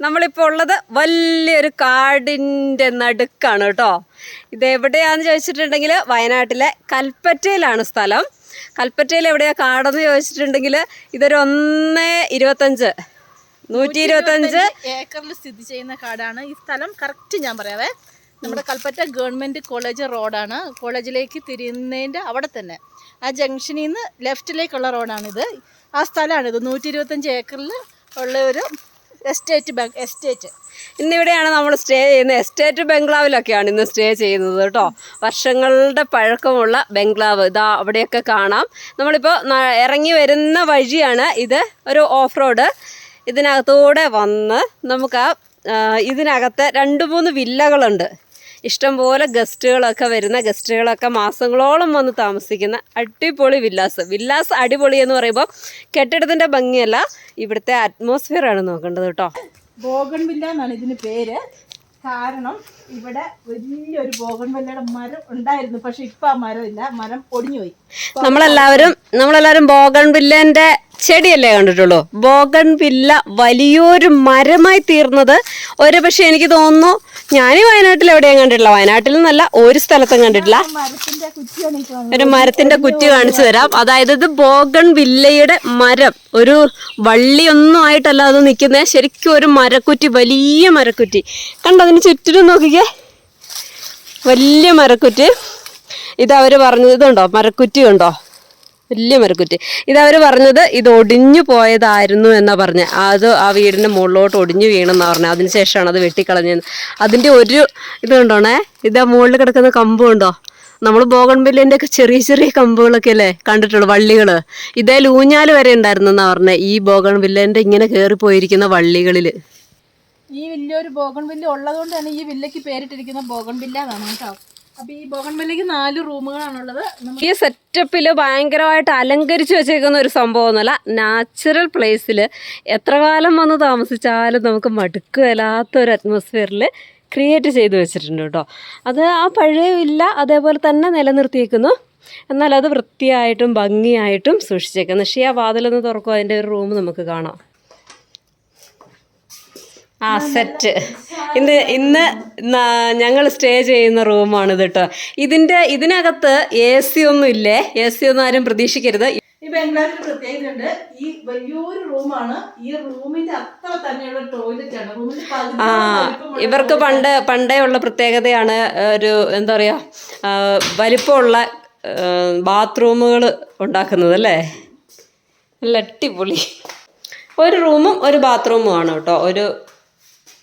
നമ്മളിപ്പോൾ ഉള്ളത് വലിയൊരു കാടിന്റെ നടുക്കാണ് കേട്ടോ. ഇത് എവിടെയാന്ന് ചോദിച്ചിട്ടുണ്ടെങ്കിൽ വയനാട്ടിലെ കൽപ്പറ്റയിലാണ് സ്ഥലം. കൽപ്പറ്റയിൽ എവിടെയാ കാടെന്ന് ചോദിച്ചിട്ടുണ്ടെങ്കിൽ ഇതൊരു ഒന്ന് ഇരുപത്തഞ്ച് നൂറ്റി ഇരുപത്തഞ്ച് ഏക്കറിൽ സ്ഥിതി ചെയ്യുന്ന കാടാണ്. ഈ സ്ഥലം കറക്റ്റ് ഞാൻ പറയാവേ. നമ്മുടെ കൽപ്പറ്റ ഗവൺമെന്റ് കോളേജ് റോഡാണ്. കോളേജിലേക്ക് തിരിയുന്നതിന്റെ അവിടെ തന്നെ. ആ ജംഗ്ഷനിൽ നിന്ന് ലെഫ്റ്റിലേക്കുള്ള റോഡാണിത്. ആ സ്ഥലമാണിത്. നൂറ്റി ഇരുപത്തഞ്ച് ഏക്കറിൽ ഉള്ള ഒരു എസ്റ്റേറ്റ് ബംഗ് എസ്റ്റേറ്റ്. ഇന്നിവിടെയാണ് നമ്മൾ സ്റ്റേ ചെയ്യുന്നത്. എസ്റ്റേറ്റ് ബംഗ്ലാവിലൊക്കെയാണ് ഇന്ന് സ്റ്റേ ചെയ്യുന്നത് കേട്ടോ. വർഷങ്ങളുടെ പഴക്കമുള്ള ബംഗ്ലാവ്. ഇതാ അവിടെയൊക്കെ കാണാം. നമ്മളിപ്പോൾ ഇറങ്ങി വരുന്ന വഴിയാണ് ഇത്. ഒരു ഓഫ് റോഡ് ഇതിനകത്തൂടെ വന്ന് നമുക്ക് ഇതിനകത്ത് രണ്ട് മൂന്ന് വില്ലകളുണ്ട്. ഇഷ്ടംപോലെ ഗസ്റ്റുകളൊക്കെ വരുന്ന ഗസ്റ്റുകളൊക്കെ മാസങ്ങളോളം വന്ന് താമസിക്കുന്ന അടിപൊളി വില്ലാസ്. വില്ലാസ് അടിപൊളി എന്ന് പറയുമ്പോൾ കെട്ടിടത്തിന്റെ ഭംഗിയല്ല ഇവിടുത്തെ അറ്റ്മോസ്ഫിയർ ആണ് നോക്കേണ്ടത് കേട്ടോ. ബോഗൺ വില്ല എന്നാണ് ഇതിന് പേര്. കാരണം ഇവിടെ വലിയൊരു ബോഗൺവില്ലയുടെ മരം ഉണ്ടായിരുന്നു. പക്ഷെ ഇപ്പൊ ആ മരം ഇല്ല മരം പൊടിഞ്ഞുപോയി നമ്മളെല്ലാവരും നമ്മളെല്ലാവരും ബോഗൺ വില്ലന്റെ ചെടിയല്ലേ കണ്ടിട്ടുള്ളൂ? ബോഗൺ വില്ല വലിയൊരു മരമായി തീർന്നത്. ഒരു പക്ഷെ എനിക്ക് തോന്നുന്നു ഞാൻ വയനാട്ടിൽ എവിടെയും കണ്ടിട്ടില്ല വയനാട്ടിൽ നിന്നല്ല ഒരു സ്ഥലത്തും കണ്ടിട്ടില്ല. ഒരു മരത്തിന്റെ കുറ്റി കാണിച്ചു തരാം. അതായത് ഇത് ബോഗൺ വില്ലയുടെ മരം. ഒരു വള്ളിയൊന്നും ആയിട്ടല്ല അത് നിൽക്കുന്നത് ശരിക്കും ഒരു മരക്കുറ്റി വലിയ മരക്കുറ്റി. കണ്ടോ? അതിന് ചുറ്റിനും നോക്കിക്കേ. വലിയ മരക്കുറ്റി. ഇത് അവർ പറഞ്ഞത് ഇതുണ്ടോ? മരക്കുറ്റി ഉണ്ടോ? വലിയ മരക്കുറ്റി ഇത് അവർ പറഞ്ഞത് ഇത് ഒടിഞ്ഞു പോയതായിരുന്നു എന്നാ പറഞ്ഞത് അത് ആ വീടിന്റെ മുകളിലോട്ട് ഒടിഞ്ഞു വീണെന്നാ പറഞ്ഞത് അതിനുശേഷമാണ് അത് വെട്ടിക്കളഞ്ഞത്. അതിന്റെ ഒരു ഇത് ആ മുകളിൽ കിടക്കുന്ന കമ്പ് ഉണ്ടോ നമ്മൾ ബോഗൺബില്ലിന്റെ ഒക്കെ ചെറിയ ചെറിയ കമ്പുകളൊക്കെ അല്ലേ കണ്ടിട്ടുള്ളൂ വള്ളികൾ ഇതേ ലൂഞ്ഞാൽ വരെ ഉണ്ടായിരുന്നു എന്നാ പറഞ്ഞത് ഈ ബോഗൺബില്ലിന്റെ ഇങ്ങനെ കയറിപ്പോയിരിക്കുന്ന വള്ളികളിൽ ഈ വലിയൊരു ഉള്ളതുകൊണ്ട് തന്നെ ഈ വില്ലയ്ക്ക് പേരിട്ടിരിക്കുന്ന ബോഗൺവില്ല എന്നാണ് കേട്ടോ. ഈ നാല് റൂമുകളാണുള്ളത്. ഈ സെറ്റപ്പിൽ ഭയങ്കരമായിട്ട് അലങ്കരിച്ച് വെച്ചേക്കുന്ന ഒരു സംഭവമൊന്നുമല്ല. നാച്ചുറൽ പ്ലേസിൽ എത്ര കാലം വന്ന് താമസിച്ചാലും നമുക്ക് മടുക്കുകയില്ലാത്ത ഒരു അറ്റ്മോസ്ഫിയറിൽ ക്രിയേറ്റ് ചെയ്ത് വെച്ചിട്ടുണ്ട് കേട്ടോ. അത് ആ പഴയ ഇല്ല അതേപോലെ തന്നെ നിലനിർത്തിയേക്കുന്നു. എന്നാൽ അത് വൃത്തിയായിട്ടും ഭംഗിയായിട്ടും സൂക്ഷിച്ചേക്കുന്നു. പക്ഷേ ആ വാതിലൊന്ന് തുറക്കും അതിന്റെ ഒരു റൂം നമുക്ക് കാണാം. ആ സെറ്റ്. ഇന്ന് ഇന്ന് ഞങ്ങൾ സ്റ്റേ ചെയ്യുന്ന റൂമാണ് ഇത് കേട്ടോ ഇതിന്റെ ഇതിനകത്ത് എ സി ഒന്നും ഇല്ലേ? എ സി ഒന്നും ആരും പ്രതീക്ഷിക്കരുത്. ഈ ബംഗ്ലാവിൽ പ്രത്യേകതയുണ്ട് ഈ വലിയൊരു റൂമാണ്. ഈ റൂമിന്റെ അത്ര തന്നെയുള്ള ടോയ്ലറ്റ് ആണ്. റൂമിന്റെ ആ ഇവർക്ക് പണ്ട് പണ്ടേ ഉള്ള പ്രത്യേകതയാണ് ഒരു എന്താ പറയാ വലിപ്പമുള്ള ബാത്റൂമുകൾ ഉണ്ടാക്കുന്നത് അല്ലേ? നല്ല അടിപൊളി. ഒരു റൂമും ഒരു ബാത്റൂമും ആണ് കേട്ടോ ഒരു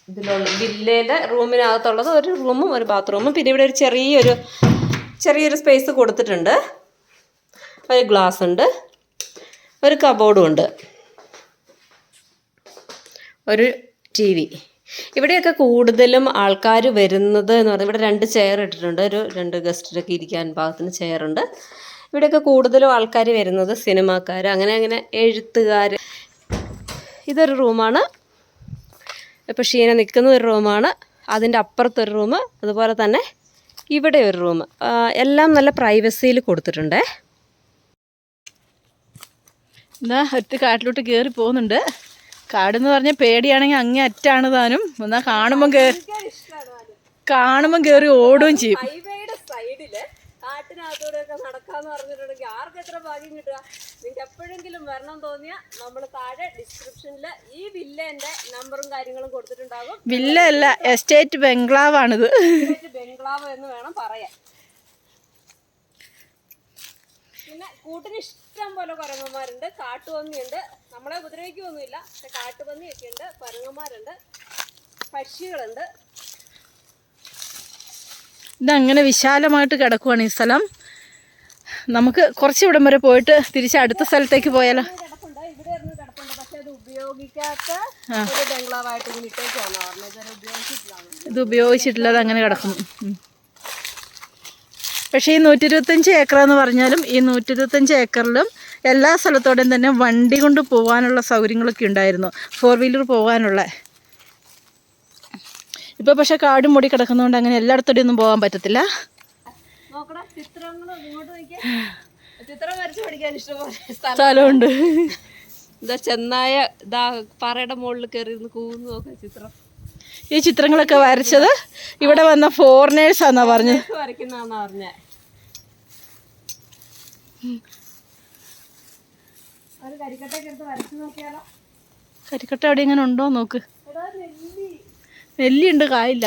ഇതിലുള്ള വില്ലയുടെ റൂമിനകത്തുള്ളത് ഒരു റൂമും ഒരു ബാത്റൂമും. പിന്നെ ഇവിടെ ഒരു ചെറിയൊരു ചെറിയൊരു സ്പേസ് കൊടുത്തിട്ടുണ്ട്. ഒരു ഗ്ലാസ് ഉണ്ട്. ഒരു കബോർഡും ഉണ്ട്. ഒരു ടി വി. ഇവിടെയൊക്കെ കൂടുതലും ആൾക്കാർ വരുന്നത് എന്ന് പറഞ്ഞാൽ ഇവിടെ രണ്ട് ചെയർ ഇട്ടിട്ടുണ്ട്. ഒരു രണ്ട് ഗസ്റ്റിലൊക്കെ ഇരിക്കാൻ പാകത്തിന് ചെയറുണ്ട് ഇവിടെയൊക്കെ കൂടുതലും ആൾക്കാർ വരുന്നത് സിനിമാക്കാർ അങ്ങനെ അങ്ങനെ എഴുത്തുകാർ ഇതൊരു റൂമാണ്. ഇപ്പോൾ ഷീന നിൽക്കുന്ന ഒരു റൂമാണ് അതിന്റെ അപ്പുറത്തൊരു റൂം അതുപോലെ തന്നെ ഇവിടെ ഒരു റൂം എല്ലാം നല്ല പ്രൈവസിയിൽ കൊടുത്തിട്ടുണ്ടേ. എന്നാ ഒറ്റ കാട്ടിലോട്ട് കയറി പോകുന്നുണ്ട്. കാടെന്ന് പറഞ്ഞാൽ പേടിയാണെങ്കിൽ അങ്ങേ അറ്റാണ് താനും. എന്നാൽ കാണുമ്പം കയറി കാണുമ്പം കയറി ഓടുകയും ചെയ്യും. കാട്ടിനകത്തൂടെ ഒക്കെ നടക്കാന്ന് പറഞ്ഞിട്ടുണ്ടെങ്കിൽ ആർക്ക് എത്ര ഭാഗ്യം കിട്ടുക? നിങ്ങൾക്ക് എപ്പോഴെങ്കിലും വരണം തോന്നിയാൽ നമ്മൾ താഴെ ഡിസ്ക്രിപ്ഷനിൽ ഈ വില്ലേന്റെ നമ്പറും കാര്യങ്ങളും കൊടുത്തിട്ടുണ്ടാകും. വില്ല അല്ല എസ്റ്റേറ്റ് ബംഗ്ലാവാണിത്. ആണിത് ബംഗ്ലാവ് എന്ന് വേണം പറയാൻ. പിന്നെ കൂട്ടിന് ഇഷ്ടം പോലെ കുരങ്ങന്മാരുണ്ട് കാട്ടുപന്നിയുണ്ട്. നമ്മളെ ഉപദ്രവിക്കൊന്നുമില്ല പക്ഷെ കാട്ടുപന്നിയൊക്കെ ഉണ്ട് കുരങ്ങന്മാരുണ്ട് പക്ഷികളുണ്ട്. ഇതങ്ങനെ വിശാലമായിട്ട് കിടക്കുവാണ് ഈ സ്ഥലം. നമുക്ക് കുറച്ച് ഇവിടം വരെ പോയിട്ട് തിരിച്ച് അടുത്ത സ്ഥലത്തേക്ക് പോയാലോ? ഇത് ഉപയോഗിച്ചിട്ടില്ലാതെ അങ്ങനെ കിടക്കുന്നു പക്ഷേ ഈ നൂറ്റി ഇരുപത്തഞ്ച് ഏക്കർ എന്ന് പറഞ്ഞാലും ഈ നൂറ്റി ഇരുപത്തഞ്ച് ഏക്കറിലും എല്ലാ സ്ഥലത്തോടെയും തന്നെ വണ്ടി കൊണ്ട് പോകാനുള്ള സൗകര്യങ്ങളൊക്കെ ഉണ്ടായിരുന്നു. ഫോർ വീലർ പോകാനുള്ള ഇപ്പോൾ പക്ഷേ കാടും മൂടി കിടക്കുന്നതുകൊണ്ട് അങ്ങനെ എല്ലായിടത്തോടെ ഒന്നും പോകാൻ പറ്റത്തില്ല സ്ഥലമുണ്ട്. ഇതാ ചെന്നായ ഇതാ പാറയുടെ മുകളിൽ കയറി ഇരുന്ന് കൂന്ന് നോക്കുക ചിത്രം. ഈ ചിത്രങ്ങളൊക്കെ വരച്ചത് ഇവിടെ വന്ന ഫോറിനേഴ്സ് ആണെന്നാ പറഞ്ഞത് വരയ്ക്കുന്നതാന്നാ പറഞ്ഞേ. കരിക്കട്ട അവിടെ ഇങ്ങനെ ഉണ്ടോ നോക്ക്. നെല്ലിയുണ്ട് കായില്ല.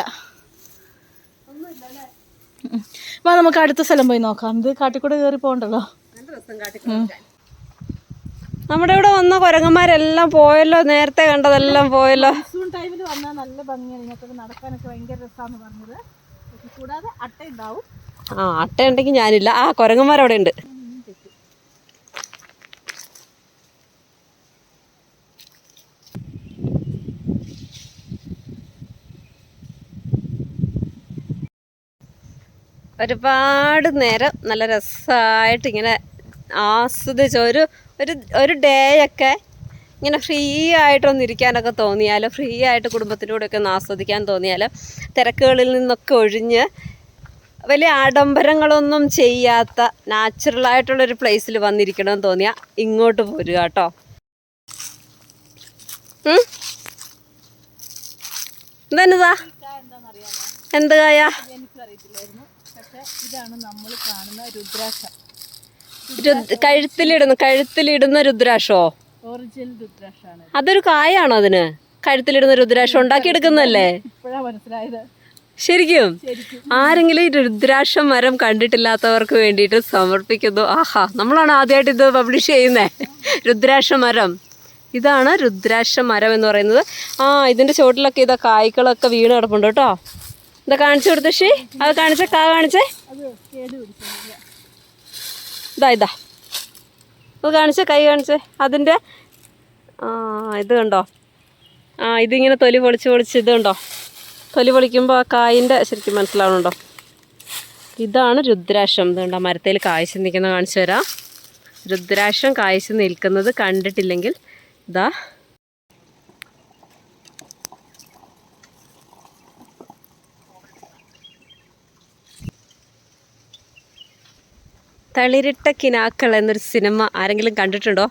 വാ നമുക്ക് അടുത്ത സ്ഥലം പോയി നോക്കാം. ഇത് കാട്ടിക്കൂടെ കയറി പോകണ്ടല്ലോ. നമ്മുടെ ഇവിടെ വന്ന കുരങ്ങന്മാരെല്ലാം പോയല്ലോ നേരത്തെ കണ്ടതെല്ലാം പോയല്ലോ. ടൈമിൽ വന്നാൽ നല്ല ഭംഗിയാണ്. നടക്കാനൊക്കെ ഭയങ്കര രസമാണെന്ന് പറഞ്ഞത്. പക്ഷെ കൂടാതെ അട്ട ഉണ്ടാവും ആ അട്ട ഉണ്ടെങ്കിൽ ഞാനില്ല. ആ കുരങ്ങന്മാരവിടെ ഉണ്ട് ഒരുപാട് നേരം നല്ല രസമായിട്ട് ഇങ്ങനെ ആസ്വദിച്ച് ഒരു ഒരു ഒരു ഡേ ഒക്കെ ഇങ്ങനെ ഫ്രീ ആയിട്ടൊന്ന് ഇരിക്കാനൊക്കെ തോന്നിയാൽ ഫ്രീ ആയിട്ട് കുടുംബത്തിന്റെ കൂടെയൊക്കെ ഒന്ന് ആസ്വദിക്കാൻ തോന്നിയാൽ തിരക്കുകളിൽ നിന്നൊക്കെ ഒഴിഞ്ഞ് വലിയ ആഡംബരങ്ങളൊന്നും ചെയ്യാത്ത നാച്ചുറലായിട്ടുള്ളൊരു പ്ലേസിൽ വന്നിരിക്കണമെന്ന് തോന്നിയാൽ ഇങ്ങോട്ട് പോരുക കേട്ടോ. എന്താ എന്ത് കായ? ഇതാണ് നമ്മൾ കാണുന്ന രുദ്രാക്ഷം. രുദ് കഴുത്തിലിടുന്ന കഴുത്തിലിടുന്ന രുദ്രാക്ഷോ? ഒറിജിനൽ രുദ്രാക്ഷമാണ് അതൊരു കായാണോ അതിന്? കഴുത്തിലിടുന്ന രുദ്രാക്ഷം ഉണ്ടാക്കിയെടുക്കുന്നല്ലേ ഇപ്പോഴാണ് മനസ്സിലായത്. ശരിക്കും? ശരിക്കും. ആരെങ്കിലും ഈ രുദ്രാക്ഷം മരം കണ്ടിട്ടില്ലാത്തവർക്ക് വേണ്ടിയിട്ട് സമർപ്പിക്കുന്നു. ആഹാ നമ്മളാണ് ആദ്യമായിട്ട് ഇത് പബ്ലിഷ് ചെയ്യുന്നത് രുദ്രാക്ഷ മരം. ഇതാണ് രുദ്രാക്ഷ മരം എന്ന് പറയുന്നത്. ആ ഇതിന്റെ ചുവട്ടിലൊക്കെ ഇതാ കായ്കളൊക്കെ വീണ് കിടപ്പുണ്ട് കേട്ടോ. ഇതാ കാണിച്ചു കൊടുത്തു ഷീ അത് കാണിച്ചേ കാ കാണിച്ചേ. ഇതാ ഇതാ. അത് കാണിച്ചേ കൈ കാണിച്ചേ. അതിന്റെ ആ ഇത് കണ്ടോ? ആ ഇതിങ്ങനെ തൊലി പൊളിച്ച് പൊളിച്ച് ഇത് കണ്ടോ? തൊലി പൊളിക്കുമ്പോൾ ആ കായിന്റെ ശരിക്കും മനസ്സിലാവണുണ്ടോ? ഇതാണ് രുദ്രാക്ഷം. ഇത് കണ്ടോ? മരത്തിൽ കായ്ച്ച് നിൽക്കുന്ന കാണിച്ചു തരാം. രുദ്രാക്ഷം കായ്ച്ച് നിൽക്കുന്നത് കണ്ടിട്ടില്ലെങ്കിൽ ഇതാ തളിരിട്ട കിനാക്കൾ എന്നൊരു സിനിമ ആരെങ്കിലും കണ്ടിട്ടുണ്ടോ?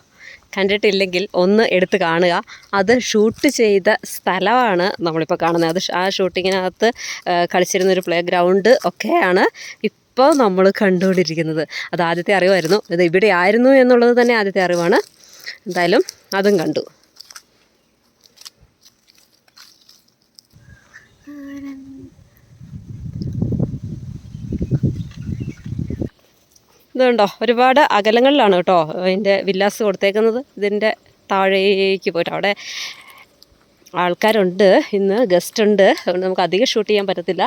കണ്ടിട്ടില്ലെങ്കിൽ ഒന്ന് എടുത്ത് കാണുക. അത് ഷൂട്ട് ചെയ്ത സ്ഥലമാണ് നമ്മളിപ്പോൾ കാണുന്നത്. അത് ആ ഷൂട്ടിങ്ങിനകത്ത് കളിച്ചിരുന്നൊരു പ്ലേ ഗ്രൗണ്ട് ഒക്കെയാണ് ഇപ്പോൾ നമ്മൾ കണ്ടുകൊണ്ടിരിക്കുന്നത്. അത് ആദ്യത്തെ അറിവായിരുന്നു. ഇത് ഇവിടെ ആയിരുന്നു എന്നുള്ളത് തന്നെ ആദ്യത്തെ അറിവാണ്. എന്തായാലും അതും കണ്ടു. ഇതുണ്ടോ? ഒരുപാട് അകലങ്ങളിലാണ് കേട്ടോ അതിന്റെ വില്ലാസ് കൊടുത്തേക്കുന്നത്. ഇതിന്റെ താഴേക്ക് പോയിട്ട് അവിടെ ആൾക്കാരുണ്ട്. ഇന്ന് ഗസ്റ്റ് ഉണ്ട്. അതുകൊണ്ട് നമുക്ക് അധികം ഷൂട്ട് ചെയ്യാൻ പറ്റത്തില്ല.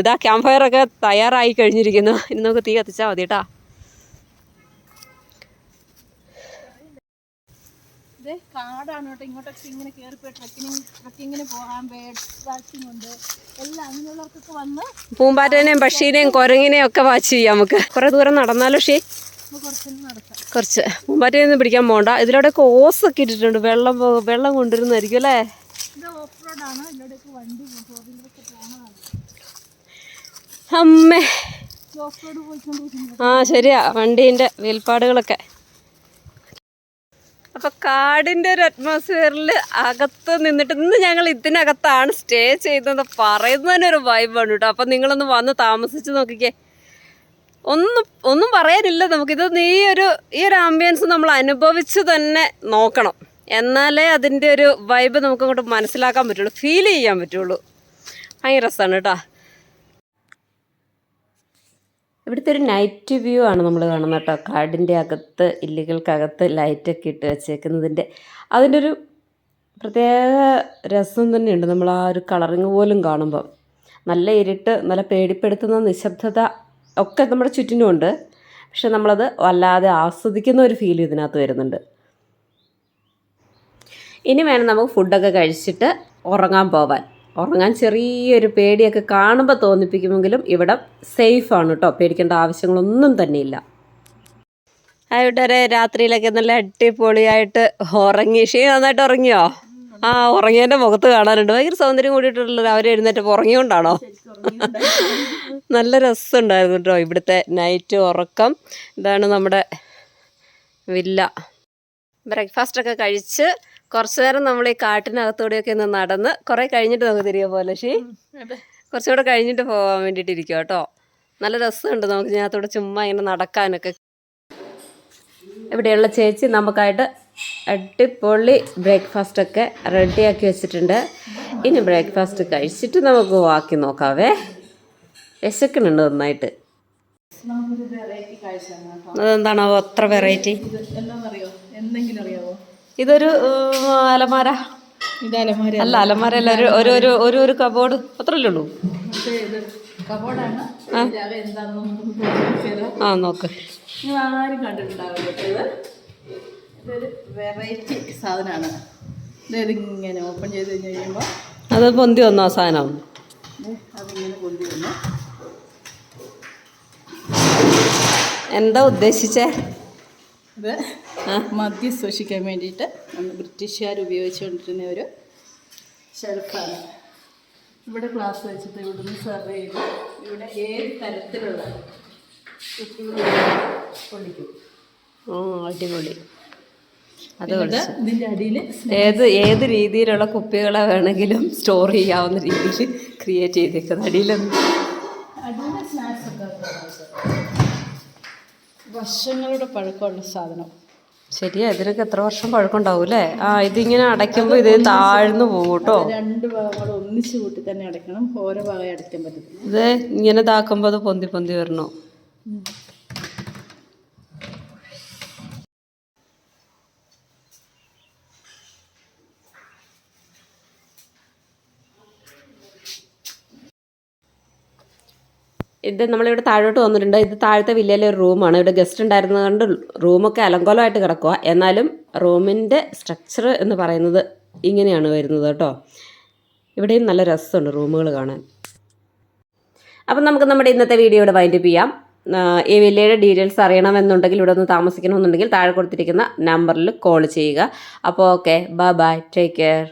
ഇതാ ക്യാമ്പ് ഫയറൊക്കെ തയ്യാറായി കഴിഞ്ഞിരിക്കുന്നു. ഇനി നമുക്ക് തീ കത്തിച്ചാൽ മതി കേട്ടോ. ഇത് കാടാണ് കേട്ടോ. ഇങ്ങോട്ടൊക്കെ ഇങ്ങനെ കയറി പോയി ട്രക്കിങ് ട്രക്കിങ്ങിന് പോകാൻ ബേഡ് വാച്ചിങ് ഉണ്ട്. എല്ലാം അങ്ങനെയുള്ളവർക്കൊക്കെ വന്ന് പൂമ്പാറ്റേനെയും പക്ഷീനെയും കുരങ്ങിനെയും ഒക്കെ വാച്ച് ചെയ്യാം നമുക്ക്. കുറേ ദൂരം നടന്നാലോ ഷീ? കുറച്ച് പൂമ്പാറ്റയൊന്നും പിടിക്കാൻ പോകണ്ട ഇതിലൂടെയൊക്കെ ഒക്കെ ഇട്ടിട്ടുണ്ട്. വെള്ളം വെള്ളം കൊണ്ടുവരുന്നതായിരിക്കും അല്ലേ? അമ്മേ. ആ ശരിയാ. വണ്ടീന്റെ വേൽപ്പാടുകളൊക്കെ അപ്പൊ കാടിന്റെ ഒരു അറ്റ്മോസ്ഫിയറിൽ അകത്ത് നിന്നിട്ട് ഇന്ന് ഞങ്ങൾ ഇതിനകത്താണ് സ്റ്റേ ചെയ്യുന്നത്. പറയുന്നതിന് ഒരു വൈബാണ് കേട്ടോ അപ്പൊ നിങ്ങളൊന്ന് വന്ന് താമസിച്ച് നോക്കിക്കേ. ഒന്നും ഒന്നും പറയാനില്ല നമുക്കിത് ഈ ഒരു ഈ ഒരു ആംബിയൻസ് നമ്മൾ അനുഭവിച്ച് തന്നെ നോക്കണം. എന്നാലേ അതിന്റെ ഒരു വൈബ് നമുക്ക് അങ്ങോട്ട് മനസ്സിലാക്കാൻ പറ്റുള്ളൂ. ഫീൽ ചെയ്യാൻ പറ്റുള്ളൂ. ഭയങ്കര രസമാണ് കേട്ടോ ഇവിടുത്തെ ഒരു നൈറ്റ് വ്യൂ ആണ് നമ്മൾ കാണുന്നത് കേട്ടോ. കാടിന്റെ അകത്ത് ഇല്ലുകൾക്കകത്ത് ലൈറ്റൊക്കെ ഇട്ട് വെച്ചേക്കുന്നതിന്റെ അതിന്റെ ഒരു പ്രത്യേക രസം തന്നെയുണ്ട്. നമ്മൾ ആ ഒരു കളറിങ് പോലും കാണുമ്പം. നല്ല ഇരുട്ട് നല്ല പേടിപ്പെടുത്തുന്ന നിശബ്ദത ഒക്കെ നമ്മുടെ ചുറ്റിനുമുണ്ട് പക്ഷെ നമ്മളത് വല്ലാതെ ആസ്വദിക്കുന്ന ഒരു ഫീൽ ഇതിനകത്ത് വരുന്നുണ്ട്. ഇനി വേണം നമുക്ക് ഫുഡൊക്കെ കഴിച്ചിട്ട് ഉറങ്ങാൻ പോവാൻ. ഉറങ്ങാൻ ചെറിയൊരു പേടിയൊക്കെ കാണുമ്പോൾ തോന്നിപ്പിക്കുമെങ്കിലും ഇവിടെ സേഫാണ് കേട്ടോ പേടിക്കേണ്ട ആവശ്യങ്ങളൊന്നും തന്നെയില്ല. ആയിട്ടരെ രാത്രിയിലൊക്കെ നല്ല അടിപൊളിയായിട്ട് ഉറങ്ങി. ഷീ നന്നായിട്ട് ഉറങ്ങിയോ? ആ ഉറങ്ങിയതിന്റെ മുഖത്ത് കാണാനുണ്ട്. ഭയങ്കര സൗന്ദര്യം കൂടിയിട്ടുള്ളത് അവർ എഴുന്നേറ്റ് ഉറങ്ങിയോണ്ടാണോ? നല്ല രസമുണ്ടായിരുന്നു കേട്ടോ ഇവിടുത്തെ നൈറ്റ് ഉറക്കം. ഇതാണ് നമ്മുടെ വില്ല. ബ്രേക്ക്ഫാസ്റ്റൊക്കെ കഴിച്ച് കുറച്ചു നേരം നമ്മൾ ഈ കാട്ടിനകത്തൂടെയൊക്കെ ഒന്ന് നടന്ന് കുറേ കഴിഞ്ഞിട്ട് നമുക്ക് തിരികെ പോലെ ശരി കുറച്ചുകൂടെ കഴിഞ്ഞിട്ട് പോകാൻ വേണ്ടിയിട്ട് ഇരിക്കും കേട്ടോ. നല്ല രസമുണ്ട് നമുക്ക് ഇതിനകത്തൂടെ ചുമ്മാ ഇങ്ങനെ നടക്കാനൊക്കെ. ഇവിടെയുള്ള ചേച്ചി നമുക്കായിട്ട് അടിപൊളി ബ്രേക്ക്ഫാസ്റ്റ് ഒക്കെ റെഡിയാക്കി വെച്ചിട്ടുണ്ട്. ഇനി ബ്രേക്ക്ഫാസ്റ്റ് കഴിച്ചിട്ട് നമുക്ക് വാക്കി നോക്കാവേ. വിശക്കുന്നുണ്ട് നന്നായിട്ട്. അതെന്താണോ അത്ര വെറൈറ്റി എന്തെങ്കിലും അറിയാവോ? ഇതൊരു അലമാര. അല്ല അലമാര അല്ല ഒരു ഒരു ഒരു ഒരു കബോർഡ് അത്രല്ലേ ഉള്ളൂ? ആ. നോക്ക്. ആരും കണ്ടിട്ടുണ്ടാവില്ല ഇതൊരു വെറൈറ്റി സാധനമാണ്. ഇങ്ങനെ ഓപ്പൺ ചെയ്ത് കഴിഞ്ഞ് കഴിയുമ്പോൾ അത് പൊന്തി വന്നു ആ സാധനം? അതിങ്ങനെ വന്നു. എന്താ ഉദ്ദേശിച്ചേ? ഇത് മദ്യം സൂക്ഷിക്കാൻ വേണ്ടിയിട്ട് അന്ന് ബ്രിട്ടീഷുകാർ ഉപയോഗിച്ചുകൊണ്ടിരുന്ന ഒരു ഷെൽഫാണ് ഇവിടെ ക്ലാസ് വെച്ചിട്ട് ഇവിടുന്ന് സെർവ് ചെയ്ത് ഇവിടെ ഏത് തരത്തിലുള്ള ആ അടിപൊളി. അത് എന്നിട്ട് ഇതിന്റെ അടിയിൽ ഏത് ഏത് രീതിയിലുള്ള കുപ്പികളെ വേണമെങ്കിലും സ്റ്റോർ ചെയ്യാവുന്ന രീതിയിൽ ക്രിയേറ്റ് ചെയ്തേക്കുന്നത്. അടിയിലൊന്നും അടിയിൽ സ്നാക്സ് ഒക്കെ വെക്കാം. വർഷങ്ങളുടെ പഴക്കമുള്ള സാധനം. ശരിയാ ഇതിനൊക്കെ എത്ര വർഷം പഴക്കമുണ്ടാവും അല്ലേ? ആ ഇതിങ്ങനെ അടയ്ക്കുമ്പോൾ ഇത് താഴ്ന്നു പോകും കേട്ടോ രണ്ട് ഭാഗങ്ങൾ ഒന്നിച്ച് കൂട്ടി തന്നെ അടയ്ക്കണം. ഓരോ ഭാഗം അടയ്ക്കാൻ പറ്റത്തില്ല. ഇത് ഇങ്ങനെ ഇതാക്കുമ്പോൾ അത് പൊന്തി പൊന്തി വരണോ? ഇത് നമ്മളിവിടെ താഴോട്ട് വന്നിട്ടുണ്ട്. ഇത് താഴത്തെ വില്ലയിലെ ഒരു റൂമാണ്. ഇവിടെ ഗസ്റ്റ് ഉണ്ടായിരുന്നതുകൊണ്ട് റൂമൊക്കെ അലങ്കോലമായിട്ട് കിടക്കുക എന്നാലും റൂമിന്റെ സ്ട്രക്ചർ എന്ന് പറയുന്നത് ഇങ്ങനെയാണ് വരുന്നത് കേട്ടോ. ഇവിടെയും നല്ല രസമുണ്ട് റൂമുകൾ കാണാൻ. അപ്പം നമുക്ക് നമ്മുടെ ഇന്നത്തെ വീഡിയോ ഇവിടെ വൈൻഡപ്പ് ചെയ്യാം. ഈ വില്ലയുടെ ഡീറ്റെയിൽസ് അറിയണമെന്നുണ്ടെങ്കിൽ ഇവിടെ ഒന്ന് താമസിക്കണമെന്നുണ്ടെങ്കിൽ താഴെ കൊടുത്തിരിക്കുന്ന നമ്പറിൽ കോൾ ചെയ്യുക. അപ്പോൾ okay bye bye take care